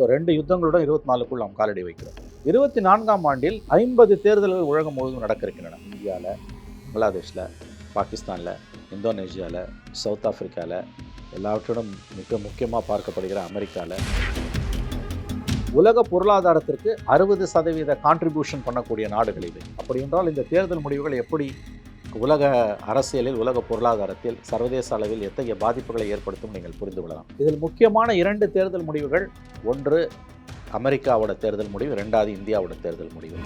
So ரெண்டு யுத்தங்களுடன் இருபத்தி நாலுக்குள் நாம் காலடி வைக்கிறோம். இருபத்தி நான்காம் ஆண்டில் ஐம்பது தேர்தல்கள் உலகம் முழுவதும் நடக்க இருக்கின்றன இந்தியாவில் பங்களாதேஷில் பாகிஸ்தானில் இந்தோனேஷியாவில் சவுத் ஆஃப்ரிக்காவில் எல்லாவற்றோடும் மிக முக்கியமாக பார்க்கப்படுகிற அமெரிக்காவில் உலக பொருளாதாரத்திற்கு அறுபது சதவீத கான்ட்ரிபியூஷன் பண்ணக்கூடிய நாடுகள் இவை அப்படி என்றால் இந்த தேர்தல் முடிவுகள் எப்படி உலக அரசியலில் உலக பொருளாதாரத்தில் சர்வதேச அளவில் எத்தகைய பாதிப்புகளை ஏற்படுத்தும் நீங்கள் புரிந்து கொள்ளலாம். இதில் முக்கியமான இரண்டு தேர்தல் முடிவுகள் ஒன்று அமெரிக்காவோட தேர்தல் முடிவு ரெண்டாவது இந்தியாவோட தேர்தல் முடிவு.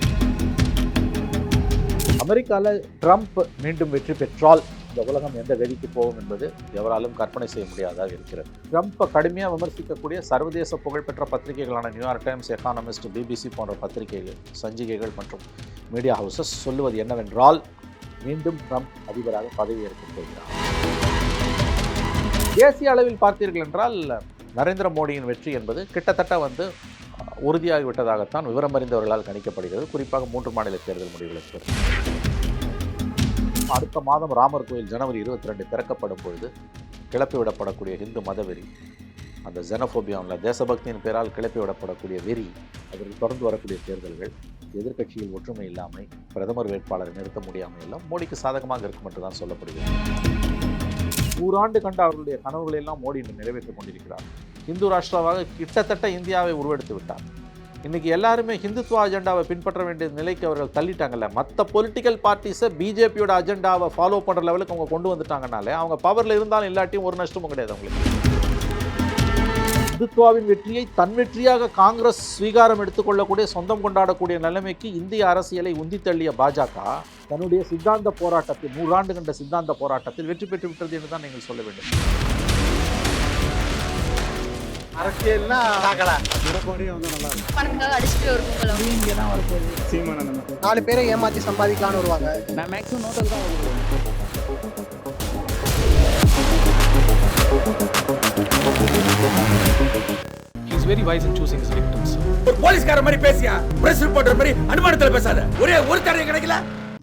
அமெரிக்காவில் ட்ரம்ப் மீண்டும் வெற்றி பெற்றால் இந்த உலகம் எந்த வெளிக்கு போகும் என்பது எவராலும் கற்பனை செய்ய முடியாதாக இருக்கிறது. ட்ரம்ப்பை கடுமையாக விமர்சிக்கக்கூடிய சர்வதேச புகழ்பெற்ற பத்திரிகைகளான New York Times Economist BBC போன்ற பத்திரிகைகள் சஞ்சிகைகள் மற்றும் மீடியா ஹவுசஸ் சொல்லுவது என்னவென்றால் மீண்டும் ட்ரம்ப் அதிபராக பதவியேற்கப் போகிறார். தேசிய அளவில் பார்த்தீர்கள் என்றால் நரேந்திர மோடியின் வெற்றி என்பது கிட்டத்தட்ட வந்து உறுதியாகிவிட்டதாகத்தான் விவரம் அறிந்தவர்களால் கணிக்கப்படுகிறது. குறிப்பாக மூன்று மாநில தேர்தல் முடிவுகளுக்கு அடுத்த மாதம் ராமர் கோயில் ஜனவரி இருபத்தி ரெண்டு திறக்கப்படும் பொழுது கிளப்பி விடப்படக்கூடிய இந்து மதவெறி அந்த ஜெனஃபோபியாவில் தேசபக்தியின் பெயரால் கிளப்பி விடப்படக்கூடிய வெறி அதில் தொடர்ந்து வரக்கூடிய தேர்தல்கள் எதிர்க்கட்சியில் ஒற்றுமை இல்லாமல் பிரதமர் வேட்பாளரை நிறுத்த முடியாமல் எல்லாம் மோடிக்கு சாதகமாக இருக்கும் என்று தான் சொல்லப்படுகிறது. நூறாண்டு கண்ட அவர்களுடைய கனவுகளை எல்லாம் மோடி இன்று நிறைவேற்றிக் கொண்டிருக்கிறார். இந்து ராஷ்டிராவாக கிட்டத்தட்ட இந்தியாவை உருவெடுத்து விட்டார். இன்றைக்கி எல்லாருமே ஹிந்துத்துவ அஜெண்டாவை பின்பற்ற வேண்டிய நிலைக்கு அவர்கள் தள்ளிட்டாங்கல்ல. மற்ற பொலிட்டிக்கல் பார்ட்டிஸை பிஜேபியோட அஜெண்டாவை ஃபாலோ பண்ணுற லெவலுக்கு அவங்க கொண்டு வந்துட்டாங்கனாலே அவங்க பவரில் இருந்தாலும் இல்லாட்டியும் ஒரு நஷ்டமும் கிடையாது அவங்களுக்கு. இந்துத்துவாவின் வெற்றியை தன் வெற்றியாக காங்கிரஸ் ஸ்வீகாரம் எடுத்துக்கொள்ளக்கூடிய சொந்தம் கொண்டாடக்கூடிய நிலைமைக்கு இந்திய அரசியலை உந்தி தள்ளிய பாஜக தன்னுடைய சித்தாந்த போராட்டத்தில் நூறாண்டு கண்ட சித்தாந்த போராட்டத்தில் வெற்றி பெற்று விட்டது என்று தான் நீங்கள் சொல்ல வேண்டும். அரசியல்னா நாலு பேரை ஏமாத்தி சம்பாதிக்கலாம்னு வருவாங்க. நான் மேக்ஸிமம் நோட்டல் தான் வருவேன் He's very wise in choosing his victims. ஒரு போலீஸ்கார மாதிரி பேசியா? பிரஸ் ரிப்போர்ட்டர் மாதிரி அனுமானத்துல பேசாத. ஒரே ஒரு தடவை கிடைக்கல.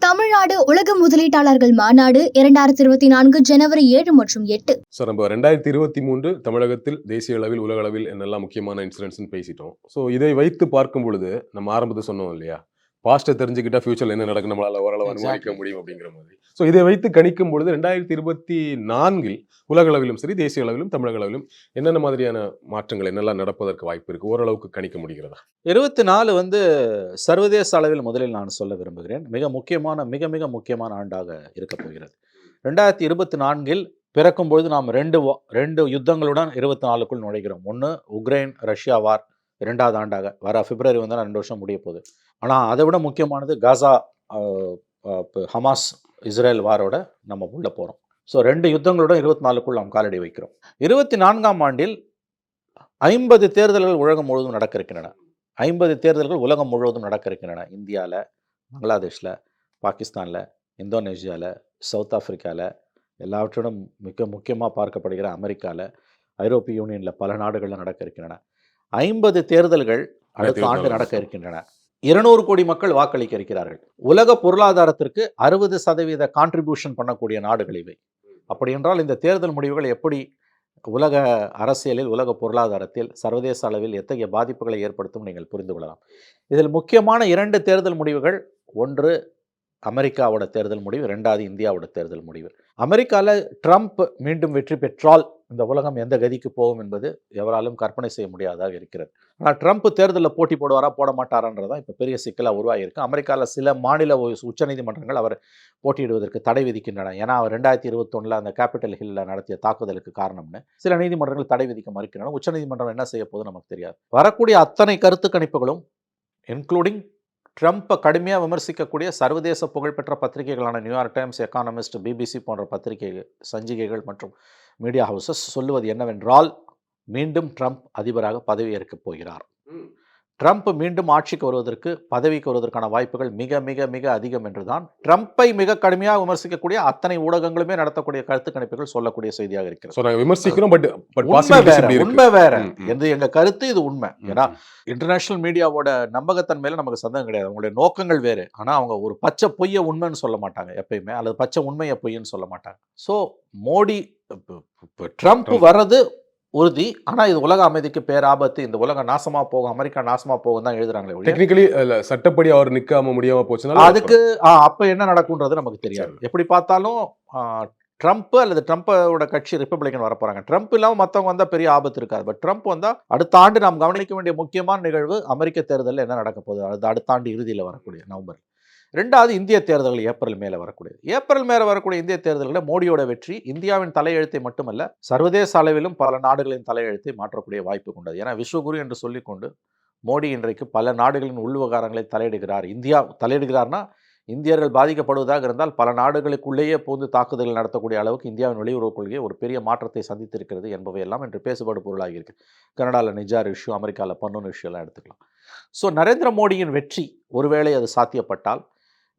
தமிழ்நாடு உலக முதலீட்டாளர்கள் மாநாடு இரண்டாயிரத்தி இருபத்தி நான்கு ஜனவரி ஏழு மற்றும் எட்டு. ஸோ நம்ம ரெண்டாயிரத்தி இருபத்தி மூன்று தமிழகத்தில் தேசிய அளவில் உலக அளவில் என்னெல்லாம் முக்கியமான இன்சிடென்ட்ஸ்னு பேசிட்டோம். ஸோ இதை வைத்து பார்க்கும் பொழுது நம்ம ஆரம்பத்தில் சொன்னோம் இல்லையா? பாஸ்ட்டை தெரிஞ்சுக்கிட்டா ஃபியூச்சர்ல என்ன நடக்கும் நம்மளால ஓரளவு அனுமானிக்க. முடியும் அப்படிங்கிற மாதிரி. ஸோ இதை வைத்து கணிக்கும் பொழுது ரெண்டாயிரத்தி இருபத்தி நான்கில் உலக அளவிலும் சரி தேசிய அளவிலும் தமிழக அளவிலும் என்னென்ன மாதிரியான மாற்றங்கள் என்னெல்லாம் நடப்பதற்கு வாய்ப்பு இருக்கு? ஓரளவுக்கு கணிக்க முடிகிறதா? இருபத்தி நாலு வந்து சர்வதேச அளவில் முதலில் நான் சொல்ல விரும்புகிறேன். மிக முக்கியமான மிக மிக முக்கியமான ஆண்டாக இருக்கப் போகிறது. ரெண்டாயிரத்தி இருபத்தி நான்கில் பிறக்கும் பொழுது நாம் ரெண்டு ரெண்டு யுத்தங்களுடன் இருபத்தி நாலுக்குள் நுழைகிறோம். ஒன்று உக்ரைன் ரஷ்யா வார் இரண்டாவது ஆண்டாக வர பிப்ரவரி வந்து ரெண்டு வருஷம் முடிய போகுது. ஆனால் அதை விட முக்கியமானது காசா ஹமாஸ் இஸ்ரேல் வாரோட நம்ம உள்ளே போகிறோம் ஸோ ரெண்டு யுத்தங்களோட இருபத்தி நாலுக்குள் நாம் காலடி வைக்கிறோம். இருபத்தி நான்காம் ஆண்டில் ஐம்பது தேர்தல்கள் உலகம் முழுவதும் நடக்க இருக்கின்றன ஐம்பது தேர்தல்கள் உலகம் முழுவதும் நடக்க இருக்கின்றன இந்தியாவில் பங்களாதேஷில் பாகிஸ்தானில் இந்தோனேஷியாவில் சவுத் ஆஃப்ரிக்காவில் எல்லாவற்றிலும் மிக முக்கியமாக பார்க்கப்படுகிற அமெரிக்காவில் ஐரோப்பிய யூனியனில் பல நாடுகளில் நடக்க இருக்கின்றன ஐம்பது தேர்தல்கள் அடுத்த ஆண்டு நடக்க இருக்கின்றன. இருநூறு கோடி மக்கள் வாக்களிக்க இருக்கிறார்கள். உலக பொருளாதாரத்திற்கு அறுபது சதவீத கான்ட்ரிபியூஷன் பண்ணக்கூடிய நாடுகள் இவை. அப்படி என்றால் இந்த தேர்தல் முடிவுகள் எப்படி உலக அரசியலில் உலக பொருளாதாரத்தில் சர்வதேச அளவில் எத்தகைய பாதிப்புகளை ஏற்படுத்தும் நீங்கள் புரிந்து கொள்ளலாம். இதில் முக்கியமான இரண்டு தேர்தல் முடிவுகள் ஒன்று அமெரிக்காவோட தேர்தல் முடிவு ரெண்டாவது இந்தியாவோட தேர்தல் முடிவு. அமெரிக்காவில் ட்ரம்ப் மீண்டும் வெற்றி பெற்றால் இந்த உலகம் எந்த கதிக்கு போகும் என்பது எவராலும் கற்பனை செய்ய முடியாதாக இருக்கிறது. ஆனால் ட்ரம்ப் தேர்தலில் போட்டி போடுவாரா போட மாட்டாரான்றதான் இப்போ பெரிய சிக்கலாக உருவாகியிருக்கு. அமெரிக்காவில் சில மாநில உச்சநீதிமன்றங்கள் அவர் போட்டியிடுவதற்கு தடை விதிக்கின்றன. ஏன்னா அவர் ரெண்டாயிரத்தி இருபத்தொன்னில் அந்த கேபிட்டல் ஹில்லில் நடத்திய தாக்குதலுக்கு காரணம்னு சில நீதிமன்றங்கள் தடை விதிக்க மறுக்கின்றன. உச்சநீதிமன்றம் என்ன செய்ய போகுது நமக்கு தெரியாது. வரக்கூடிய அத்தனை கருத்து கணிப்புகளும் இன்க்ளூடிங் ட்ரம்ப்பை கடுமையாக விமர்சிக்கக்கூடிய சர்வதேச புகழ்பெற்ற பத்திரிகைகளான New York Times Economist BBC போன்ற பத்திரிகை சஞ்சிகைகள் மற்றும் மீடியா ஹவுசஸ் சொல்லுவது என்னவென்றால் மீண்டும் ட்ரம்ப் அதிபராக பதவியேற்கப் போகிறார். ட்ரம்ப் மீண்டும் ஆட்சிக்கு வருவதற்கு பதவிக்கு வருவதற்கான வாய்ப்புகள் மிக மிக மிக அதிகம் என்றுதான் ட்ரம்ப்பை மிக கடுமையாக விமர்சிக்கக்கூடிய அத்தனை ஊடகங்களுமே நடத்தக்கூடிய கருத்து கணிப்புகள் சொல்லக்கூடிய செய்தியாக இருக்கிறது. விமர்சிக்கிறோம் பட் உண்மை வேற உண்மை வேற. என்று எங்க கருத்து இது உண்மை. ஏன்னா இன்டர்நேஷனல் மீடியாவோட நம்பகத்தன்மையில நமக்கு சந்தேகம் கிடையாது. அவங்களுடைய நோக்கங்கள் வேறு. ஆனால் அவங்க ஒரு பச்சை பொய்யை உண்மைன்னு சொல்ல மாட்டாங்க எப்பயுமே. அல்லது பச்சை உண்மையை பொய்ன்னு சொல்ல மாட்டாங்க. So Modi Trump. வர்றது உறுதி. ஆனா இது உலக அமைதிக்கு பேராபத்து. இந்த உலகம் நாசமா போகும் அமெரிக்கா நாசமா போகும் தான் எழுதுறாங்களே டெக்னிக்கலி சட்டப்படி அவர் நிக்காம முடியாம போச்சுனால அதுக்கு அப்ப என்ன நடக்கும்ன்றது நமக்கு தெரியாது. எப்படி பார்த்தாலும் ட்ரம்ப் அல்லது ட்ரம்ப்போட கட்சி ரிப்பப்ளிகன் வர போறாங்க. ட்ரம்ப் இல்லாம மத்தவங்க வந்தா பெரிய ஆபத்து இருக்காது. பட் ட்ரம்ப் வந்தா அடுத்த ஆண்டு நாம் கவனிக்க வேண்டிய முக்கியமான நிகழ்வு அமெரிக்க தேர்தலில் என்ன நடக்க போகுது? அது அடுத்த ஆண்டு இறுதியில் வரக்கூடிய நவம்பர் ரெண்டாவது இந்திய தேர்தல்கள் ஏப்ரல் மேலே வரக்கூடியது. ஏப்ரல் மேலே வரக்கூடிய இந்திய தேர்தல்களில் மோடியோட வெற்றி இந்தியாவின் தலையெழுத்தை மட்டுமல்ல சர்வதேச அளவிலும் பல நாடுகளின் தலையெழுத்தை மாற்றக்கூடிய வாய்ப்பு கொண்டது. ஏன்னா விஸ்வகுரு என்று சொல்லிக்கொண்டு மோடி இன்றைக்கு பல நாடுகளின் உள்விவகாரங்களை தலையிடுகிறார். இந்தியா தலையிடுகிறார்னா இந்தியர்கள் பாதிக்கப்படுவதாக இருந்தால் பல நாடுகளுக்குள்ளேயே பூந்து தாக்குதல்கள் நடத்தக்கூடிய அளவுக்கு இந்தியாவின் வெளியுறவுக் கொள்கை ஒரு பெரிய மாற்றத்தை சந்தித்திருக்கிறது என்பவையெல்லாம் இன்று பேசுபாடு பொருளாகி இருக்கு கனடாவில் நிஜார் இஷ்யூ அமெரிக்காவில் பன்னொன்று இஷ்யூ எல்லாம் எடுத்துக்கலாம். ஸோ நரேந்திர மோடியின் வெற்றி ஒருவேளை அது சாத்தியப்பட்டால்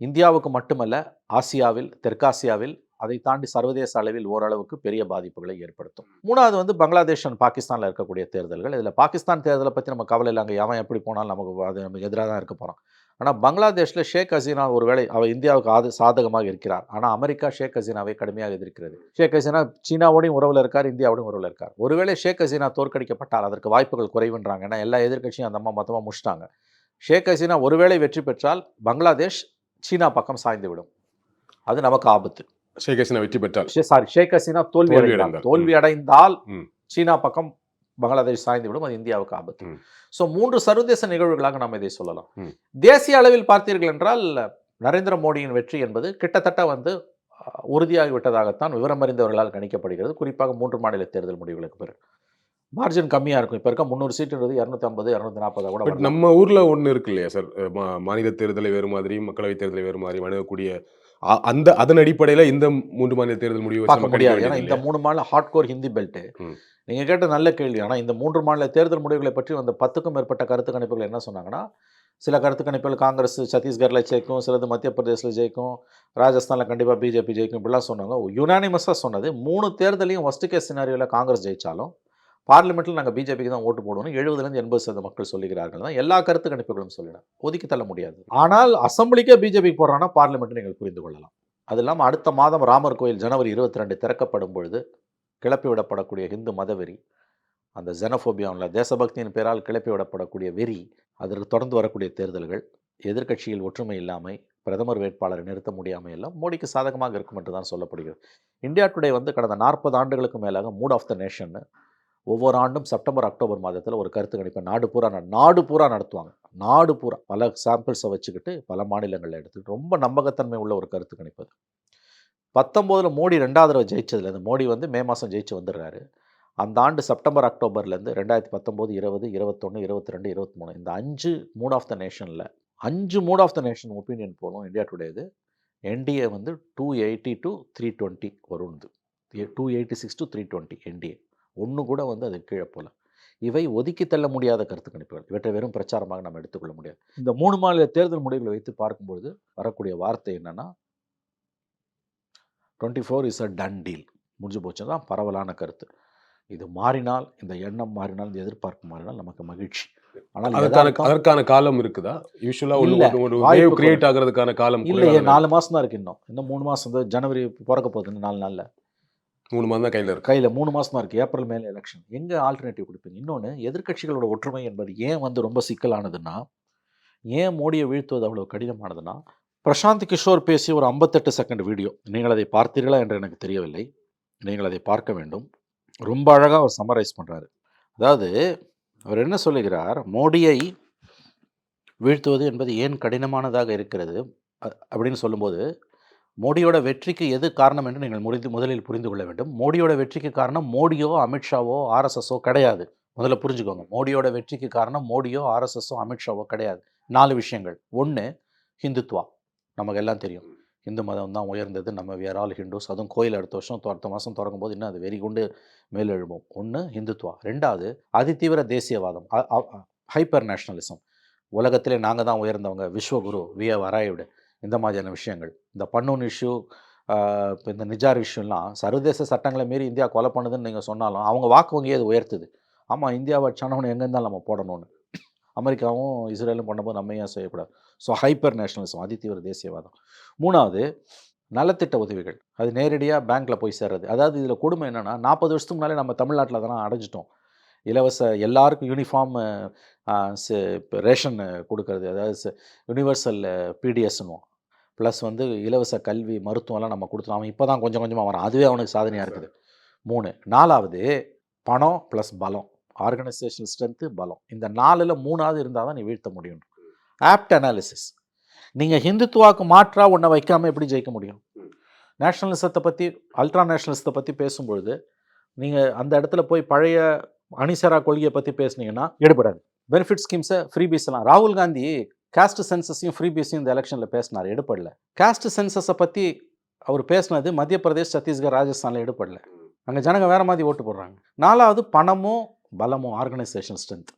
இந்தியாவுக்கு மட்டுமல்ல ஆசியாவில் தெற்காசியாவில் அதை தாண்டி சர்வதேச அளவில் ஓரளவுக்கு பெரிய பாதிப்புகளை ஏற்படுத்தும். மூணாவது வந்து பங்களாதேஷ் அண்ட் பாகிஸ்தானில் இருக்கக்கூடிய தேர்தல்கள். இதில் பாகிஸ்தான் தேர்தலை பற்றி நம்ம கவலை இல்லை. அங்கே எவன் எப்படி போனாலும் நமக்கு அது நமக்கு எதிராக தான் இருக்க போகிறோம் ஆனால் பங்களாதேஷில் ஷேக் ஹசீனா ஒருவேளை அவர் இந்தியாவுக்கு ஆது சாதகமாக இருக்கிறார். ஆனால் அமெரிக்கா ஷேக் ஹசீனாவை கடுமையாக எதிர்க்கிறது. ஷேக் ஹசீனா சீனாவோடையும் உறவில் இருக்கார் இந்தியாவோடையும் உறவில் இருக்கார். ஒருவேளை ஷேக் ஹசீனா தோற்கடிக்கப்பட்டால் அதற்கு வாய்ப்புகள் குறைவுன்றாங்க. ஏன்னா எல்லா எதிர்க்கட்சியும் அந்த அம்மா மொத்தமாக முடிச்சிட்டாங்க. ஷேக் ஹசீனா ஒருவேளை வெற்றி பெற்றால் பங்களாதேஷ் சீனா பக்கம் சாய்ந்து விடும் அது நமக்கு ஆபத்து. ஷேக் ஹசீனா வெற்றி பெற்றால். சாரி ஷேக் ஹசீனா தோல்வி அடைந்தால். தோல்வி அடைந்தால். சீனா பக்கம் பங்களாதேஷ் சாய்ந்து விடும் அது இந்தியாவுக்கு ஆபத்து. ஸோ மூன்று சர்வதேச நிகழ்வுகளாக நாம் இதை சொல்லலாம். தேசிய அளவில் பார்த்தீர்கள் என்றால் நரேந்திர மோடியின் வெற்றி என்பது கிட்டத்தட்ட வந்து அஹ், உறுதியாகி விட்டதாகத்தான் விவரம் அறிந்தவர்களால் கணிக்கப்படுகிறது. குறிப்பாக மூன்று மாநில தேர்தல் முடிவுகளுக்கு பிறகு. மார்ஜின் கம்மியாக இருக்கும். இப்போ இருக்க முந்நூறு சீட்டுன்றது இரநூத்தி ஐம்பது இரநூத்தி நாற்பதா கூட பட். நம்ம ஊர்ல ஒண்ணு இருக்கு இல்லையா சார்? மாநில தேர்தலை வேறு மாதிரி மக்களவை தேர்தலை வேறு மாதிரி வழங்கக்கூடிய அ- அந்த அதன் அடிப்படையில இந்த மூன்று மாநில தேர்தல் முடிவு பார்க்க முடியாது. ஏன்னா இந்த மூணு மாநில ஹார்ட்கோர் ஹிந்தி பெல்ட் ம். நீங்க கேட்ட நல்ல கேள்வி. ஆனா இந்த மூன்று மாநில தேர்தல் முடிவுகளை பற்றி அந்த பத்துக்கும் மேற்பட்ட கருத்து கணிப்புகள் என்ன சொன்னாங்கன்னா சில கருத்து கணிப்புகள் காங்கிரஸ் சத்தீஸ்கர்ல ஜெயிக்கும் சிலது மத்திய பிரதேசில் ஜெயிக்கும் ராஜஸ்தான்ல கண்டிப்பா பிஜேபி ஜெயிக்கும் இப்படிலாம் சொன்னாங்க. யுனானிமஸாக சொன்னது. மூணு தேர்தலையும் ஒஸ்ட் கேஸ் சினாரியோவில் காங்கிரஸ் ஜெயிச்சாலும் பார்லிமெண்ட்டில் நாங்கள் பிஜேபிக்கு தான் ஓட்டு போடணும். எழுபதுலேருந்து எண்பது சதவீத மக்கள் சொல்லுகிறார்கள் தான். எல்லா கருத்து கணிப்புகளும் சொல்லிடும். ஒதுக்கி தள்ள முடியாது. ஆனால் அசம்பிளிக்கே பிஜேபி போடுறாங்கன்னா பார்லிமெண்ட்டை நீங்கள் புரிந்து கொள்ளலாம். அது இல்லாமல் அடுத்த மாதம் ராமர் கோயில் ஜனவரி இருபத்தி ரெண்டு திறக்கப்படும் பொழுது கிளப்பி விடப்படக்கூடிய ஹிந்து மதவெறி அந்த ஜெனஃபோபியாவில் தேசபக்தியின் பேரால் கிளப்பி விடப்படக்கூடிய வெறி அதற்கு தொடர்ந்து வரக்கூடிய தேர்தல்கள் எதிர்க்கட்சியில் ஒற்றுமை இல்லாமை பிரதமர் வேட்பாளரை நிறுத்த முடியாமல் எல்லாம் மோடிக்கு சாதகமாக இருக்கும் என்று தான் சொல்லப்படுகிறது. இந்தியா டுடே வந்து கடந்த நாற்பது ஆண்டுகளுக்கு மேலாக மூட் ஆஃப் த நேஷன்னு ஒவ்வொரு ஆண்டும் செப்டம்பர் அக்டோபர் மாதத்தில் ஒரு கருத்து கணிப்பை நாடு பூரா நாடு பூரா நடத்துவாங்க. நாடு பூரா. பல சாம்பிள்ஸை வச்சுக்கிட்டு பல மாநிலங்களில் எடுத்துக்கிட்டு ரொம்ப நம்பகத்தன்மை உள்ள ஒரு கருத்து கணிப்பது பத்தொம்போதில் மோடி ரெண்டாவது தடவை ஜெயிச்சதுலேருந்து மோடி வந்து மே மாதம் ஜெயிச்சு வந்துடுறாரு. அந்த ஆண்டு செப்டம்பர் அக்டோபர்லேருந்து ரெண்டாயிரத்தி பத்தொம்போது இருபது இருபத்தொன்று இருபத்தி ரெண்டு இருபத்தி மூணு இந்த அஞ்சு மூட் ஆஃப் த நேஷனில் அஞ்சு mood of the nation opinion போலும் இந்தியா டுடேது என்டிஏ வந்து two eighty to three twenty வரும்து two eighty six to three twenty NDA ஒன்று கூட வந்து அது கீழே போல. இவை ஒதுக்கி தள்ள முடியாத கருத்து கணிப்புகள். இவற்றை வெறும் பிரச்சாரமாக நம்ம எடுத்துக்கொள்ள முடியாது. இந்த மூணு மாநில தேர்தல் முடிவுகளை வைத்து பார்க்கும்பொழுது வரக்கூடிய வார்த்தை என்னன்னா twenty four is a done deal முடிஞ்சு போச்சு. தான் பரவலான கருத்து. இது மாறினால் இந்த எண்ணம் மாறினால் இந்த எதிர்பார்ப்பு மாறினால் நமக்கு மகிழ்ச்சி. ஆனால் அதற்கான காலம் இருக்குதா? யூஸ்வலா ஒரு கிரியேட் ஆகிறதுக்கான காலம் இல்லையே நாலு மாசம் தான் இருக்கு இன்னும். இன்னும் மூணு மாசம் வந்து ஜனவரி பிறக்க போகுது நாலு நாள்ல. மூணு மாதம் தான் கையில் இருக்கு. கையில் மூணு மாதம் தான் இருக்குது ஏப்ரல் மேலே எலெக்ஷன் எங்கே ஆல்டர்னேட்டிவ் கொடுப்பீங்க? இன்னொன்று எதிர்க்கட்சிகளோட ஒற்றுமை என்பது ஏன் வந்து ரொம்ப சிக்கலானதுன்னா ஏன் மோடியை வீழ்த்துவது அவ்வளோ கடினமானதுன்னா பிரசாந்த் கிஷோர் பேசிய ஒரு ஐம்பத்தெட்டு செகண்ட் வீடியோ நீங்கள் அதை பார்த்தீர்களா என்று எனக்கு தெரியவில்லை. நீங்கள் அதை பார்க்க வேண்டும். ரொம்ப அழகாக அவர் சம்மரைஸ் பண்ணுறாரு அதாவது அவர் என்ன சொல்லுகிறார்? மோடியை வீழ்த்துவது என்பது ஏன் கடினமானதாக இருக்கிறது? அப்படின்னு சொல்லும்போது மோடியோட வெற்றிக்கு எது காரணம் என்று நீங்கள் முடிந்து முதலில் புரிந்து கொள்ள வேண்டும். மோடியோட வெற்றிக்கு காரணம் மோடியோ அமித்ஷாவோ ஆர்எஸ்எஸோ கிடையாது. முதல்ல புரிஞ்சுக்கோங்க. மோடியோட வெற்றிக்கு காரணம் மோடியோ ஆர்எஸ்எஸோ அமித்ஷாவோ கிடையாது. நாலு விஷயங்கள். ஒன்று ஹிந்துத்வா. நமக்கு எல்லாம் தெரியும். இந்து மதம் தான் உயர்ந்தது. நம்ம வேர் ஆல் ஹிந்துஸ் அதுவும் கோயில் அடுத்த வருஷம் அடுத்த மாதம் திறக்கும் போது இன்னும் அது வெறி கொண்டு மேலெழும்போம் ஒன்று ஹிந்துத்வா. ரெண்டாவது அதிதீவிர தேசியவாதம். ஹைப்பர் நேஷனலிசம் உலகத்திலே நாங்கள் தான் உயர்ந்தவங்க. விஸ்வகுரு வி ஹவ் அரைவ்டு இந்த மாதிரியான விஷயங்கள். இந்த பன்னூன் இஷ்யூ இப்போ இந்த நிஜார் இஷ்யூலாம் சர்வதேச சட்டங்களை மீறி இந்தியா கொலை பண்ணுதுன்னு நீங்கள் சொன்னாலும் அவங்க வாக்கு வங்கியை அது உயர்த்துது. ஆமாம் இந்தியாவை அடிச்சானவனை எங்கே இருந்தாலும் நம்ம போடணும்னு. அமெரிக்காவும் இஸ்ரேலும் பண்ணும்போது நம்ம ஏன் செய்யக்கூடாது? ஸோ ஹைப்பர் நேஷனலிசம் அதிதீவிர தேசியவாதம். மூணாவது நலத்திட்ட உதவிகள். அது நேரடியாக பேங்க்கில் போய் சேர்றது. அதாவது இதில் கொடுமை என்னென்னா நாற்பது வருஷத்துக்கு முன்னாலே நம்ம தமிழ்நாட்டில் அதெல்லாம் அடைஞ்சிட்டோம். இலவச எல்லாருக்கும் யூனிஃபார்ம் ரேஷன் கொடுக்கறது. அதாவது யூனிவர்சல் பிடிஎஸ்னுவோம் ப்ளஸ் வந்து இலவச கல்வி மருத்துவம்லாம் நம்ம கொடுத்தோம். அவன் இப்போ தான் கொஞ்சம் கொஞ்சமாக வரான். அதுவே அவனுக்கு சாதனையாக இருக்குது. மூணு நாலாவது பணம் ப்ளஸ் பலம். ஆர்கனைசேஷன் ஸ்ட்ரென்த்து பலம். இந்த நாலில் மூணாவது இருந்தால் தான் நீ வீழ்த்த முடியும். ஆப்ட் அனாலிசிஸ் நீங்கள் ஹிந்துத்துவாக்கு மாற்றா உன்னை வைக்காமல் எப்படி ஜெயிக்க முடியும்? நேஷனலிசத்தை பற்றி அல்ட்ரா நேஷனலிசத்தை பற்றி பேசும்பொழுது நீங்கள் அந்த இடத்துல போய் பழைய அணிசரா கொள்கையை பற்றி பேசுனீங்கன்னா எடுபடாது. பெனிஃபிட் ஸ்கீம்ஸை ஃப்ரீ எல்லாம் ராகுல் காந்தி காஸ்ட் சென்சஸையும் ஃப்ரீ பீஸையும் இந்த எலெக்ஷனில் பேசினார் எடுப்படல காஸ்ட் சென்சஸை பற்றி அவர் பேசினது மத்திய பிரதேஷ் சத்தீஸ்கர் ராஜஸ்தானில் எடுப்படல அங்கே ஜனங்க வேறு மாதிரி ஓட்டு போடுறாங்க. நாலாவது பணமும் பலமும் ஆர்கனைசேஷன் ஸ்ட்ரென்த்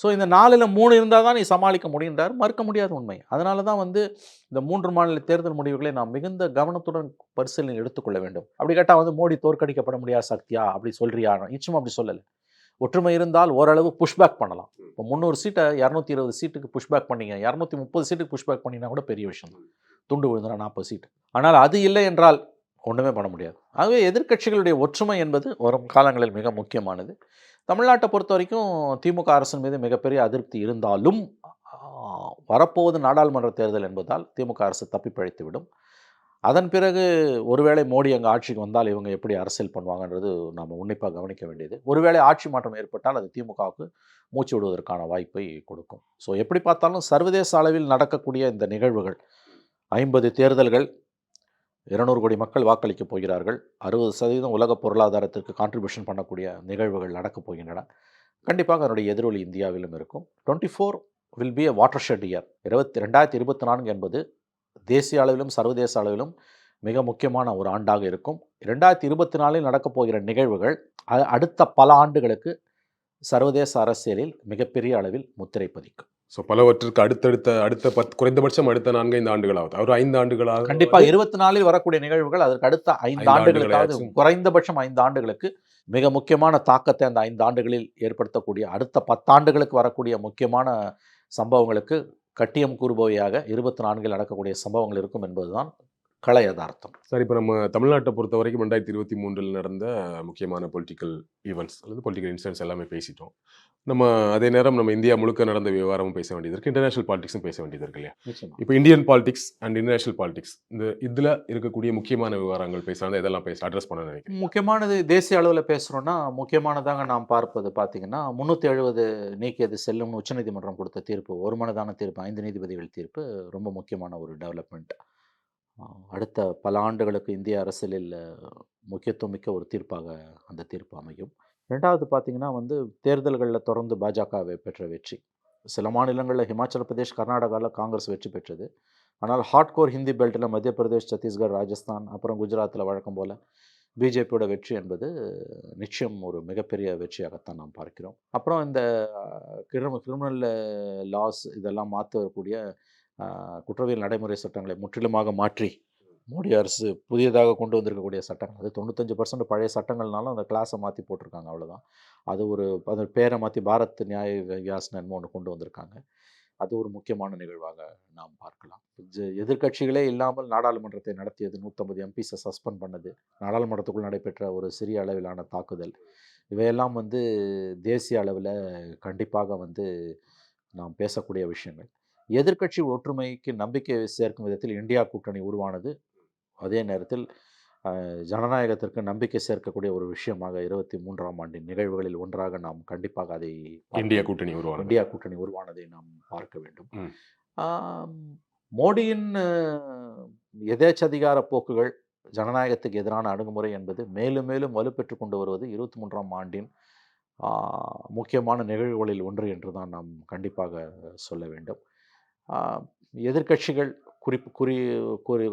ஸோ இந்த நாலில் மூணு இருந்தால் தான் நீ சமாளிக்க முடியுன்றார் மறுக்க முடியாத உண்மை. அதனால தான் வந்து இந்த மூன்று மாநில தேர்தல் முடிவுகளை நாம் மிகுந்த கவனத்துடன் பரிசீலனை எடுத்துக்கொள்ள வேண்டும். அப்படி கேட்டால் வந்து மோடி தோற்கடிக்கப்பட முடியாத சக்தியா? அப்படி சொல்றியா? நிச்சயமா அப்படி சொல்லலை. ஒற்றுமை இருந்தால் ஓரளவு புஷ்பேக் பண்ணலாம். இப்போ முந்நூறு சீட்டை இரநூத்தி இருபது சீட்டுக்கு புஷ்பேக் பண்ணீங்க. இரநூத்தி முப்பது சீட்டுக்கு புஷ்பேக் பண்ணினா கூட பெரிய விஷயம் தான். துண்டு விழுந்துனா நாற்பது சீட்டு ஆனால் அது இல்லை என்றால் ஒன்றுமே பண்ண முடியாது. ஆகவே எதிர்க்கட்சிகளுடைய ஒற்றுமை என்பது வரும் காலங்களில் மிக முக்கியமானது. தமிழ்நாட்டை பொறுத்த வரைக்கும் திமுக அரசின் மீது மிகப்பெரிய அதிருப்தி இருந்தாலும் வரப்போவது நாடாளுமன்ற தேர்தல் என்பதால் திமுக அரசு தப்பி பிழைத்து விடும் அதன் பிறகு ஒருவேளை மோடி அங்கே ஆட்சிக்கு வந்தால் இவங்க எப்படி அரசியல் பண்ணுவாங்கன்றது நாம் உன்னிப்பாக கவனிக்க வேண்டியது. ஒருவேளை ஆட்சி மாற்றம் ஏற்பட்டால் அது திமுகவுக்கு மூச்சு விடுவதற்கான வாய்ப்பை கொடுக்கும். ஸோ எப்படி பார்த்தாலும் சர்வதேச அளவில் நடக்கக்கூடிய இந்த நிகழ்வுகள் ஐம்பது தேர்தல்கள் இருநூறு கோடி மக்கள் வாக்களிக்கப் போகிறார்கள் அறுபது சதவீதம் உலக பொருளாதாரத்திற்கு கான்ட்ரிபியூஷன் பண்ணக்கூடிய நிகழ்வுகள் நடக்கப் போகின்றன. கண்டிப்பாக அதனுடைய எதிரொலி இந்தியாவிலும் இருக்கும். Twenty four will be a watershed year இருபத்தி ரெண்டாயிரத்தி இருபத்தி நான்கு என்பது தேசிய அளவிலும் சர்வதேச அளவிலும் மிக முக்கியமான ஒரு ஆண்டாக இருக்கும். ரெண்டாயிரத்தி இருபத்தி நாலில் நடக்கப் போகிற நிகழ்வுகள் அடுத்த பல ஆண்டுகளுக்கு சர்வதேச அரசியலில் மிகப்பெரிய அளவில் முத்திரை பதிக்கும். ஸோ பலவற்றிற்கு அடுத்தடுத்த அடுத்த பத்து குறைந்தபட்சம் அடுத்த நான்கு ஐந்து ஆண்டுகளாவது. ஒரு ஐந்து ஆண்டுகளாக கண்டிப்பா இருபத்தி நாலில் வரக்கூடிய நிகழ்வுகள் அதற்கு அடுத்த ஐந்து ஆண்டுகளுக்காவது. குறைந்தபட்சம் ஐந்து ஆண்டுகளுக்கு மிக முக்கியமான தாக்கத்தை அந்த ஐந்து ஆண்டுகளில் ஏற்படுத்தக்கூடிய அடுத்த பத்தாண்டுகளுக்கு வரக்கூடிய முக்கியமான சம்பவங்களுக்கு கட்டியம் கூறுபவையாக இருபத்தி நான்கில் நடக்கக்கூடிய சம்பவங்கள் இருக்கும் என்பதுதான் கள யதார்த்தம். சார் இப்போ நம்ம தமிழ்நாட்டை பொறுத்த வரைக்கும் ரெண்டாயிரத்தி இருபத்தி மூன்றில் நடந்த முக்கியமான பொலிட்டிக்கல் ஈவெண்ட்ஸ் அல்லது பொலிட்டிக்கல் இன்சிடென்ட்ஸ் எல்லாமே பேசிட்டோம். நம்ம அதே நேரம் நம்ம இந்தியா முழுக்க நடந்த விவகாரமும் பேச வேண்டியது இருக்கு. இன்டர்நேஷனல் பாலிடிக்ஸும் பேச வேண்டியது இருக்கு இல்லையா? இப்போ Indian politics and international politics இந்த இதில் இருக்கக்கூடிய முக்கியமான விவகாரங்கள் பேசலாம் இதெல்லாம் பேச அட்ரஸ் பண்ண நினைக்கிறேன் முக்கியமானது தேசிய அளவில் பேசுகிறோன்னா முக்கியமானதாக நாம் பார்ப்பது பார்த்தீங்கன்னா முந்நூற்றி எழுபது நீக்கியது செல்லும்னு உச்சநீதிமன்றம் கொடுத்த தீர்ப்பு ஒருமனதான தீர்ப்பு ஐந்து நீதிபதிகள் தீர்ப்பு ரொம்ப முக்கியமான ஒரு டெவலப்மெண்ட் அடுத்த பல ஆண்டுகளுக்கு இந்திய அரசியலில் முக்கியத்துவம் மிக்க ஒரு தீர்ப்பாக அந்த தீர்ப்பு அமையும். ரெண்டாவது பார்த்தீங்கன்னா வந்து தேர்தல்களில் தொடர்ந்து பாஜகவை பெற்ற வெற்றி. சில மாநிலங்களில் ஹிமாச்சல பிரதேஷ் கர்நாடகாவில் காங்கிரஸ் வெற்றி பெற்றது. ஆனால் ஹார்ட்கோர் ஹிந்தி பெல்ட்டில் மத்திய பிரதேஷ் சத்தீஸ்கர் ராஜஸ்தான் அப்புறம் குஜராத்தில் வழக்கம் போல் பிஜேபியோட வெற்றி என்பது நிச்சயம் ஒரு மிகப்பெரிய வெற்றியாகத்தான் நாம் பார்க்கிறோம். அப்புறம் இந்த கிரிம கிரிமினல் லாஸ் இதெல்லாம் மாற்றக்கூடிய குற்றவியல் நடைமுறை சட்டங்களை முற்றிலுமாக மாற்றி மோடி அரசு புதியதாக கொண்டு வந்திருக்கக்கூடிய சட்டங்கள். அது தொண்ணூத்தஞ்சு பர்சன்ட் பழைய சட்டங்கள்னாலும் அந்த கிளாஸை மாற்றி போட்டிருக்காங்க அவ்வளோதான் அது ஒரு அது பேரை மாற்றி பாரத் நியாய வியாசன் என்னமோ ஒன்று கொண்டு வந்திருக்காங்க. அது ஒரு முக்கியமான நிகழ்வாக நாம் பார்க்கலாம். எதிர்கட்சிகளே எதிர்க்கட்சிகளே இல்லாமல் நாடாளுமன்றத்தை நடத்தியது நூற்றம்பது எம்பிஸை சஸ்பெண்ட் பண்ணது. நாடாளுமன்றத்துக்குள் நடைபெற்ற ஒரு சிறிய அளவிலான தாக்குதல். இவையெல்லாம் வந்து தேசிய அளவில் கண்டிப்பாக வந்து நாம் பேசக்கூடிய விஷயங்கள். எதிர்க்கட்சி ஒற்றுமைக்கு நம்பிக்கை சேர்க்கும் விதத்தில் இந்தியா கூட்டணி உருவானது. அதே நேரத்தில் ஜனநாயகத்திற்கு நம்பிக்கை சேர்க்கக்கூடிய ஒரு விஷயமாக இருபத்தி மூன்றாம் ஆண்டின் நிகழ்வுகளில் ஒன்றாக நாம் கண்டிப்பாக அதை இந்தியா. கூட்டணி உருவானது. இந்தியா கூட்டணி உருவானதை நாம் பார்க்க வேண்டும். மோடியின் எதேச்சதிகார போக்குகள் ஜனநாயகத்துக்கு எதிரான அணுகுமுறை என்பது மேலும் மேலும் வலுப்பெற்று கொண்டு வருவது இருபத்தி மூன்றாம் ஆண்டின் முக்கியமான நிகழ்வுகளில் ஒன்று என்று தான் நாம் கண்டிப்பாக சொல்ல வேண்டும். எதிர்க்கட்சிகள் குறிப்பு குறி குறி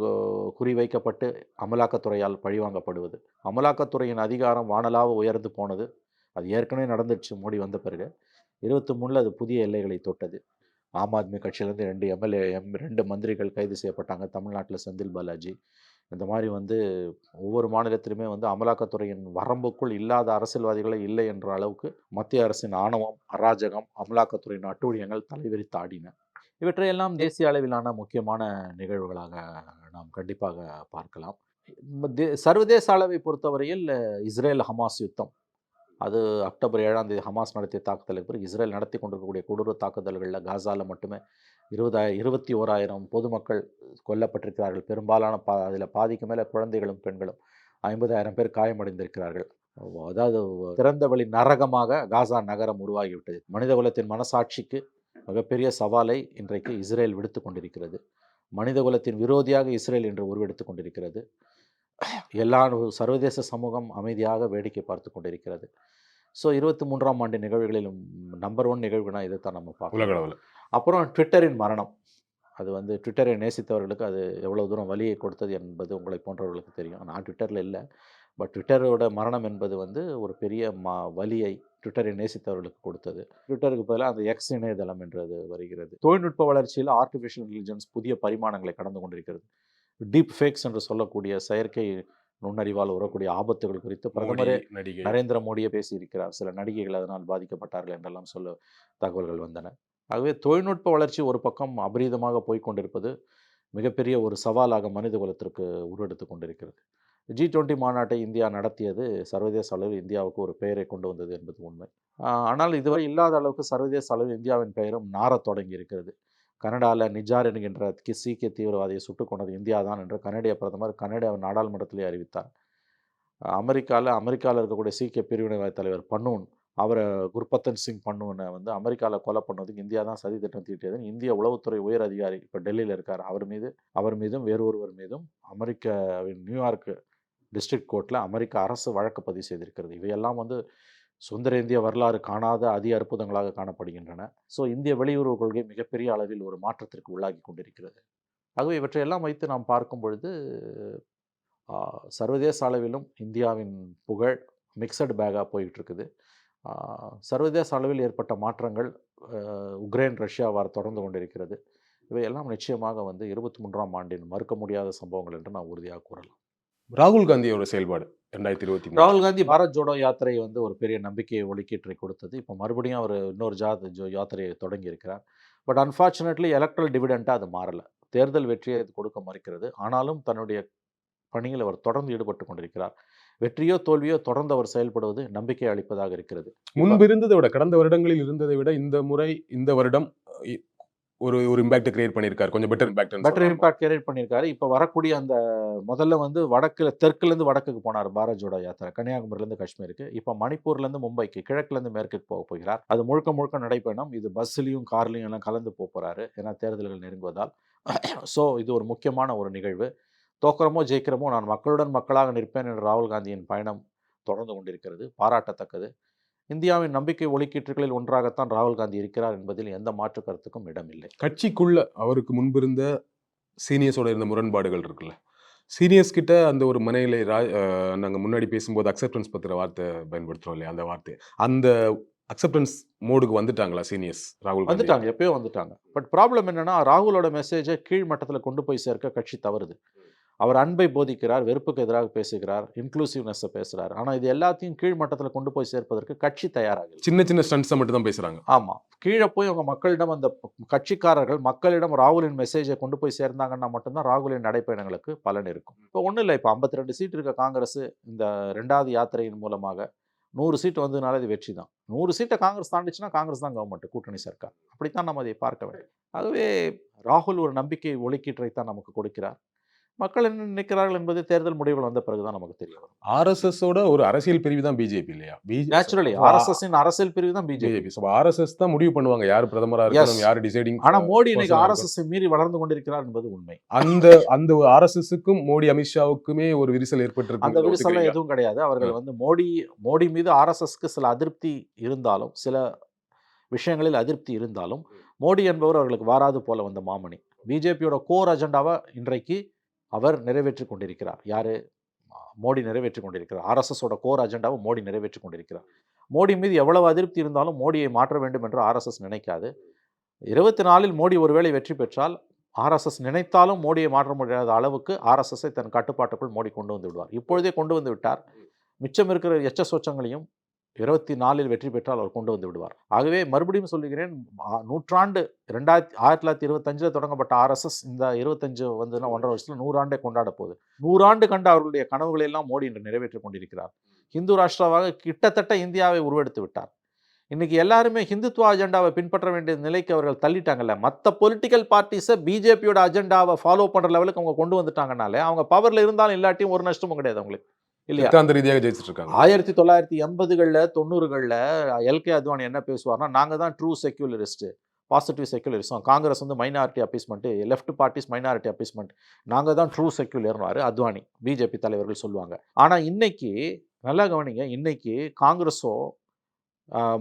குறிவைக்கப்பட்டு அமலாக்கத்துறையால் பழிவாங்கப்படுவது. அமலாக்கத்துறையின் அதிகாரம் வானலாக உயர்ந்து போனது. அது ஏற்கனவே நடந்துடுச்சு மோடி வந்த பிறகு. இருபத்தி மூணில் அது புதிய எல்லைகளை தொட்டது. ஆம் ஆத்மி கட்சியிலேருந்து ரெண்டு எம்எல்ஏ எம் ரெண்டு மந்திரிகள் கைது செய்யப்பட்டாங்க. தமிழ்நாட்டில் செந்தில் பாலாஜி. இந்த மாதிரி வந்து ஒவ்வொரு மாநிலத்திலுமே வந்து அமலாக்கத்துறையின் வரம்புக்குள் இல்லாத அரசியல்வாதிகளே இல்லை என்ற அளவுக்கு மத்திய அரசின் ஆணவம் அராஜகம் அமலாக்கத்துறையின் அட்டூழியங்கள் தலைவிரித்து ஆடின. இவற்றையெல்லாம் தேசிய அளவிலான முக்கியமான நிகழ்வுகளாக நாம் கண்டிப்பாக பார்க்கலாம். சர்வதேச அளவை பொறுத்தவரையில் இஸ்ரேல் ஹமாஸ் யுத்தம். அது அக்டோபர் ஏழாம் தேதி ஹமாஸ் நடத்திய தாக்குதலுக்கு பிறகு இஸ்ரேல் நடத்தி கொண்டிருக்கக்கூடிய கொடூர தாக்குதல்களில் காசாவில் மட்டுமே இருபதாயிரம் இருபத்தி ஓராயிரம் பொதுமக்கள் கொல்லப்பட்டிருக்கிறார்கள். பெரும்பாலான பா அதில் பாதிக்கு மேலே குழந்தைகளும் பெண்களும் ஐம்பதாயிரம் பேர் காயமடைந்திருக்கிறார்கள். அதாவது திறந்த வழி நரகமாக காசா நகரம் உருவாகிவிட்டது. மனிதகுலத்தின் மனசாட்சிக்கு மிகப்பெரிய சவாலை இன்றைக்கு இஸ்ரேல் விடுத்து கொண்டிருக்கிறது. மனிதகுலத்தின் விரோதியாக இஸ்ரேல் இன்று உருவெடுத்து கொண்டிருக்கிறது. எல்லா சர்வதேச சமூகம் அமைதியாக வேடிக்கை பார்த்து கொண்டிருக்கிறது. ஸோ இருபத்தி மூன்றாம் ஆண்டு நிகழ்வுகளிலும் நம்பர் ஒன் நிகழ்வுனா இதை தான் நம்ம பார்க்கலாம் அப்புறம் ட்விட்டரின் மரணம். அது வந்து ட்விட்டரை நேசித்தவர்களுக்கு அது எவ்வளோ தூரம் வலியை கொடுத்தது என்பது உங்களை போன்றவர்களுக்கு தெரியும். நான் ட்விட்டரில் இல்லை. பட் ட்விட்டரோட மரணம் என்பது வந்து ஒரு பெரிய மா வலியை ட்விட்டரை நேசித்தவர்களுக்கு கொடுத்தது. ட்விட்டருக்கு பதிலாக அந்த எக்ஸ் இணையதளம் என்றது வருகிறது. தொழில்நுட்ப வளர்ச்சியில் ஆர்டிஃபிஷியல் இன்டெலிஜென்ஸ் புதிய பரிமாணங்களை கடந்து கொண்டிருக்கிறது. டீப் ஃபேக்ஸ் என்று சொல்லக்கூடிய செயற்கை நுண்ணறிவால் வரக்கூடிய ஆபத்துகள் குறித்து பிரதமரே நடிகை. நரேந்திர மோடியே பேசியிருக்கிறார். சில நடிகைகள் அதனால் பாதிக்கப்பட்டார்கள் என்றெல்லாம் சொல்ல தகவல்கள் வந்தன. ஆகவே தொழில்நுட்ப வளர்ச்சி ஒரு பக்கம் அபரீதமாக போய்க் கொண்டிருப்பது மிகப்பெரிய ஒரு சவாலாக மனித குலத்திற்கு உருவெடுத்து கொண்டிருக்கிறது. ஜி டுவெண்ட்டி மாநாட்டை இந்தியா நடத்தியது சர்வதேச அளவில் இந்தியாவுக்கு ஒரு பெயரை கொண்டு வந்தது என்பது உண்மை. ஆனால் இதுவரை இல்லாத அளவுக்கு சர்வதேச அளவில் இந்தியாவின் பெயரும் நாரத் தொடங்கி இருக்கிறது. கனடாவில் நிஜார் என்கின்ற சீக்கிய தீவிரவாதியை சுட்டுக் கொண்டது இந்தியா தான் என்று கனடிய பிரதமர் கனடிய நாடாளுமன்றத்திலே அறிவித்தார். அமெரிக்காவில் அமெரிக்காவில் இருக்கக்கூடிய சீக்கிய பிரிவினைவாத தலைவர் பன்னூன் அவரை குர்பத்தன் சிங் பன்னூனை வந்து அமெரிக்காவில் கொலை பண்ணதுக்கு இந்தியா தான் சதி திட்டம் தீட்டியதுன்னு இந்திய உளவுத்துறை உயர் அதிகாரி இப்போ டெல்லியில் இருக்கார். அவர் மீது அவர் மீதும் வேறு ஒருவர் மீதும் அமெரிக்காவின் நியூயார்க்கு டிஸ்ட்ரிக்ட் கோர்ட்டில் அமெரிக்க அரசு வழக்கு பதிவு செய்திருக்கிறது. இவையெல்லாம் வந்து சுதந்திர இந்திய வரலாறு காணாத அதி அற்புதங்களாக காணப்படுகின்றன. ஸோ இந்திய வெளியுறவு கொள்கை மிகப்பெரிய அளவில் ஒரு மாற்றத்திற்கு உள்ளாகி கொண்டிருக்கிறது. ஆகவே இவற்றையெல்லாம் வைத்து நாம் பார்க்கும் பொழுது சர்வதேச அளவிலும் இந்தியாவின் புகழ் மிக்சடு பேக்காக போயிட்டு இருக்குது சர்வதேச அளவில் ஏற்பட்ட மாற்றங்கள் உக்ரைன் ரஷ்யா வார் தொடர்ந்து கொண்டிருக்கிறது. இவையெல்லாம் நிச்சயமாக வந்து இருபத்தி மூன்றாம் ஆண்டின் மறுக்க முடியாத சம்பவங்கள் என்று நான் உறுதியாக கூறலாம். ராகுல் காந்தியோட செயல்பாடு ரெண்டாயிரத்தி இருபத்தி ராகுல் காந்தி பாரத் ஜோடோ யாத்திரை வந்து ஒரு பெரிய நம்பிக்கையை ஒலிக்கீற்றை கொடுத்தது. இப்போ மறுபடியும் அவர் இன்னொரு ஜாத் ஜோ யாத்திரையை தொடங்கி இருக்கிறார் பட் அன்ஃபார்ச்சுனேட்லி எலக்ட்ரல் டிவிடெண்ட்டாக அது மாறல. தேர்தல் வெற்றியை அது கொடுக்க மறுக்கிறது. ஆனாலும் தன்னுடைய பணியில் அவர் தொடர்ந்து ஈடுபட்டு கொண்டிருக்கிறார். வெற்றியோ தோல்வியோ தொடர்ந்து அவர் செயல்படுவது நம்பிக்கை அளிப்பதாக இருக்கிறது. முன்பு இருந்ததை விட கடந்த வருடங்களில் இருந்ததை விட இந்த முறை இந்த வருடம் ஒரு ஒரு இம்பாக்ட் கிரியேட் பண்ணியிருக்காரு கொஞ்சம் better impact better impact create பண்ணியிருக்காரு இப்போ வரக்கூடிய அந்த முதல்ல வந்து வடக்குல தெற்குலேருந்து வடக்குக்கு போனார் பாரத் ஜோடோ யாத்திரை. கன்னியாகுமரியிலேருந்து காஷ்மீருக்கு. இப்போ மணிப்பூர்லேருந்து மும்பைக்கு கிழக்குலேருந்து மேற்குக்கு போக போகிறார். அது முழுக்க முழுக்க நடைபயணம். இது பஸ்ஸுலையும் கார்லையும் எல்லாம் கலந்து போக போகிறாரு ஏன்னா தேர்தல்கள் நெருங்குவதால். ஸோ இது ஒரு முக்கியமான ஒரு நிகழ்வு. தோக்கிறமோ ஜெயிக்கிறமோ நான் மக்களுடன் மக்களாக நிற்பேன் என்ற ராகுல் காந்தியின் பயணம் தொடர்ந்து கொண்டிருக்கிறது. பாராட்டத்தக்கது. இந்தியாவின் நம்பிக்கை ஒலிக்கீற்றுகளில் ஒன்றாகத்தான் ராகுல் காந்தி இருக்கிறார் என்பதில் எந்த மாற்று கருத்துக்கும் இடமில்லை. கட்சிக்குள்ள அவருக்கு முன்பு இருந்த சீனியர்ஸோட இருந்த முரண்பாடுகள் இருக்குல்ல. சீனியர்ஸ் கிட்ட அந்த ஒரு மனையில நாங்கள் முன்னாடி பேசும்போது அக்செப்டன்ஸ் பத்திர வார்த்தை பயன்படுத்துறோம் இல்லையா அந்த வார்த்தை. அந்த அக்செப்டன்ஸ் மோடுக்கு வந்துட்டாங்களா சீனியர்ஸ் ராகுல்? வந்துட்டாங்க எப்பயோ வந்துட்டாங்க. பட் ப்ராப்ளம் என்னன்னா ராகுலோட மெசேஜை கீழ் மட்டத்தில் கொண்டு போய் சேர்க்க கட்சி தவறுது. அவர் அன்பை போதிக்கிறார் வெறுப்புக்கு எதிராக பேசுகிறார் இன்க்ளூசிவ்னஸை பேசுகிறார் ஆனால் இது எல்லாத்தையும் கீழ் மட்டத்தில் கொண்டு போய் சேர்ப்பதற்கு கட்சி தயாராகல சின்ன சின்ன ஸ்டண்ட்ஸை மட்டும் தான் பேசுறாங்க. ஆமாம் கீழே போய் அவங்க மக்களிடம் அந்த கட்சிக்காரர்கள் மக்களிடம் ராகுலின் மெசேஜை கொண்டு போய் சேர்ந்தாங்கன்னா மட்டும்தான் ராகுலின் நடைப்பயணங்களுக்கு பலன் இருக்கும். இப்போ ஒன்றும் இல்லை. இப்போ ஐம்பத்தி ரெண்டு சீட் இருக்க காங்கிரஸ் இந்த ரெண்டாவது யாத்திரையின் மூலமாக நூறு சீட் வந்ததுனால இது வெற்றி தான். நூறு சீட்டை காங்கிரஸ் தாண்டிச்சுன்னா காங்கிரஸ் தான் கவர்மெண்ட் கூட்டணி சர்க்கார். அப்படித்தான் நம்ம அதை பார்க்க வேண்டும். ஆகவே ராகுல் ஒரு நம்பிக்கை ஒலிக்கீற்றை தான் நமக்கு கொடுக்கிறார். மக்கள் என்ன நினைக்கிறார்கள் என்பது தேர்தல் முடிவுகள் வந்த பிறகுதான் நமக்கு தெரிய வரும். ஆர்எஸ்எஸோட ஒரு அரசியல் பிரிவு தான் பிஜேபி இல்லையா? நேச்சுரலி ஆர்எஸ்எஸ் அரசியல் பிரிவு தான் பிஜேபி. ஸோ ஆர்எஸ்எஸ் தான் முடிவு பண்ணுவாங்க. யார் பிரதமரா இருக்கணும். யார் டிசைடிங் ஆனா மோடி இன்னைக்கு ஆர்எஸ்எஸ் மீறி வளர்ந்து கொண்டிருக்கிறார் என்பது உண்மை. அந்த அந்த ஆர்எஸ்எஸ்க்கும் மோடி அமித்ஷாவுக்குமே ஒரு விரிசல் ஏற்பட்டிருக்கு. அந்த விரிசலம் எதுவும் கிடையாது. அவர்கள் வந்து மோடி மோடி மீது ஆர்எஸ்எஸ்க்கு சில அதிருப்தி இருந்தாலும் சில விஷயங்களில் அதிருப்தி இருந்தாலும் மோடி என்பவர் அவர்களுக்கு வாராது போல வந்த மாமணி. பிஜேபியோட கோர் அஜெண்டாவை இன்றைக்கு அவர் நிறைவேற்றி கொண்டிருக்கிறார். யார்? மோடி நிறைவேற்றி கொண்டிருக்கிறார். ஆர்எஸ்எஸோட கோர் அஜெண்டாவை மோடி நிறைவேற்றி கொண்டிருக்கிறார். மோடி மீது எவ்வளவு அதிருப்தி இருந்தாலும் மோடியை மாற்ற வேண்டும் என்று ஆர்எஸ்எஸ் நினைக்காது. இருபத்தி நாலில் மோடி ஒருவேளை வெற்றி பெற்றால் ஆர்எஸ்எஸ் நினைத்தாலும் மோடியை மாற்ற முடியாத அளவுக்கு ஆர்எஸ்எஸ்ஸை தன் கட்டுப்பாட்டுக்குள் மோடி கொண்டு வந்து விடுவார். இப்பொழுதே கொண்டு வந்து விட்டார். மிச்சம் இருக்கிற எச்ச சொச்சங்களையும் இருபத்தி நாலில் வெற்றி பெற்றால் அவர் கொண்டு வந்து விடுவார். ஆகவே மறுபடியும் சொல்லுகிறேன் நூற்றாண்டு ரெண்டாயிரத்தி ஆயிரத்தி தொள்ளாயிரத்தி இருபத்தஞ்சில் தொடங்கப்பட்ட ஆர்எஸ்எஸ் இந்த இருபத்தஞ்சு வந்ததுன்னா ஒன்றரை வருஷத்தில் நூறாண்டே கொண்டாட போகுது. நூறாண்டு கண்ட அவர்களுடைய கனவுகளை எல்லாம் மோடி இன்று நிறைவேற்றிக் கொண்டிருக்கிறார். ஹிந்து ராஷ்டிராவாக கிட்டத்தட்ட இந்தியாவை உருவெடுத்து விட்டார். இன்றைக்கி எல்லாருமே ஹிந்துத்துவ அஜெண்டாவை பின்பற்ற வேண்டிய நிலைக்கு அவர்கள் தள்ளிட்டாங்கல்ல. மற்ற பொலிட்டிக்கல் பார்ட்டிஸை பிஜேபியோட அஜெண்டாவை ஃபாலோ பண்ணுற லெவலுக்கு அவங்க கொண்டு வந்துட்டாங்கனாலே அவங்க பவரில் இருந்தாலும் இல்லாட்டியும் ஒரு நஷ்டமும் கிடையாது அவங்களுக்கு. இல்லையா? சித்தாந்த ரீதியாக ஜெயிச்சிட்டு இருக்காங்க ஆயிரத்தி தொள்ளாயிரத்தி எண்பதுகளில் தொண்ணூறுகளில் எல்கே அத்வானி என்ன பேசுவார்னா நாங்கள் தான் true secularist positive secularism Congress வந்து minority appeasement left parties minority appeasement நாங்கள் தான் ட்ரூ செக்யூலர்னாரு அத்வானி பிஜேபி தலைவர்கள் சொல்லுவாங்க. ஆனால் இன்னைக்கு நல்லா கவனிங்க இன்னைக்கு காங்கிரஸோ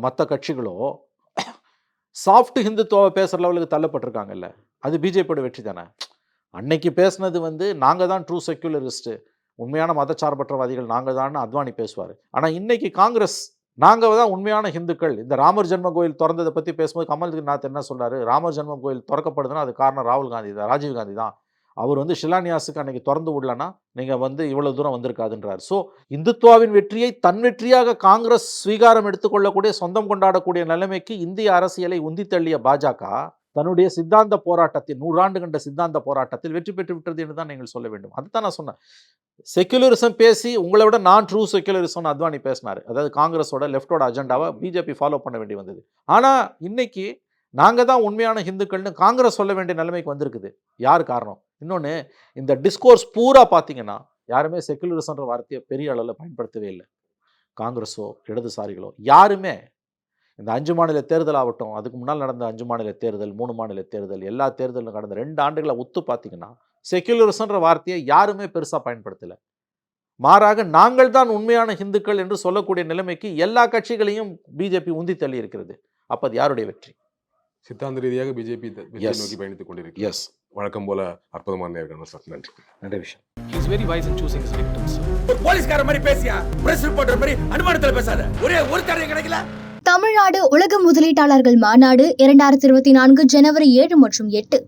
மற்ற கட்சிகளோ சாஃப்ட் ஹிந்துத்துவாவை பேசுகிற லெவலுக்கு தள்ளப்பட்டிருக்காங்கல்ல. அது பிஜேபியோட வெற்றி தானே அன்னைக்கு பேசுனது வந்து நாங்கள் தான் ட்ரூ செக்யூலரிஸ்ட்டு உண்மையான மதச்சார்பற்றவாதிகள் நாங்கள் தான் அத்வானி பேசுவார். ஆனால் இன்னைக்கு காங்கிரஸ் நாங்கள் தான் உண்மையான ஹிந்துக்கள். இந்த ராமர் ஜென்ம கோயில் திறந்ததை பற்றி பேசும்போது கமல்நாத் என்ன சொன்னார்? ராமர் ஜென்ம கோயில் திறக்கப்படுதுன்னா அது காரணம் ராகுல் காந்தி தான் ராஜீவ் காந்தி தான். அவர் வந்து ஷிலானியாஸுக்கு அன்னைக்கு திறந்து விடலன்னா நீங்கள் வந்து இவ்வளோ தூரம் வந்திருக்காதுன்றார். ஸோ இந்துத்துவாவின் வெற்றியை தன் வெற்றியாக காங்கிரஸ் ஸ்வீகாரம் எடுத்துக்கொள்ளக்கூடிய சொந்தம் கொண்டாடக்கூடிய நிலைமைக்கு இந்திய அரசியலை உந்தி தள்ளிய பாஜக தன்னுடைய சித்தாந்த போராட்டத்தில் நூறாண்டு கண்ட சித்தாந்த போராட்டத்தில் வெற்றி பெற்று விட்டது என்று தான் நீங்கள் சொல்ல வேண்டும். அதுதான் நான் சொன்னேன். செக்யுலரிசம் பேசி உங்களை விட நான் ட்ரூ செக்யூலரிசம்னு அத்வானி பேசினார். அதாவது காங்கிரஸோட லெஃப்டோட அஜெண்டாவை பிஜேபி ஃபாலோ பண்ண வேண்டி வந்தது. ஆனால் இன்னைக்கு நாங்கள் தான் உண்மையான ஹிந்துக்கள்னு காங்கிரஸ் சொல்ல வேண்டிய நிலைமைக்கு வந்திருக்குது. யார் காரணம்? இன்னொன்று இந்த டிஸ்கோர்ஸ் பூரா பார்த்தீங்கன்னா யாருமே செக்குலரிசம்ன்ற வார்த்தையை பெரிய அளவில் பயன்படுத்தவே இல்லை. காங்கிரஸோ இடதுசாரிகளோ யாருமே இந்த அஞ்சு மாநில தேர்தல் ஆகட்டும் அதுக்கு முன்னால் நடந்த அஞ்சு மாநில தேர்தல் மூணு மாநில தேர்தல் எல்லா தேர்தலும் கடந்த ரெண்டு ஆண்டுகளை ஒத்து பார்த்தீங்கன்னா செக்குலரிசம்ன்ற வார்த்தையை யாருமே பெருசாக பயன்படுத்தலை. மாறாக நாங்கள் தான் உண்மையான ஹிந்துக்கள் என்று சொல்லக்கூடிய நிலைமைக்கு எல்லா கட்சிகளையும் பிஜேபி உந்தி தள்ளி இருக்கிறது. அப்போ அது யாருடைய வெற்றி? சித்தாந்த ரீதியாக பிஜேபி. நோக்கி பயணித்துக் கொண்டிருக்கு எஸ் வழக்கம் போல அற்புதமான நேர்காணல் சார். நன்றி. நல்ல விஷயம் He's very wise in choosing his victims. ஒரு போலீஸ்கார மாதிரி பேசியா? பிரஸ் ரிப்போர்ட்டர் மாதிரி அனுமானத்துல பேசாத. ஒரே ஒரு தடவை கிடைக்கல. தமிழ்நாடு உலக முதலீட்டாளர்கள் மாநாடு இரண்டாயிரத்தி இருபத்தி நான்கு ஜனவரி ஏழு மற்றும் எட்டு.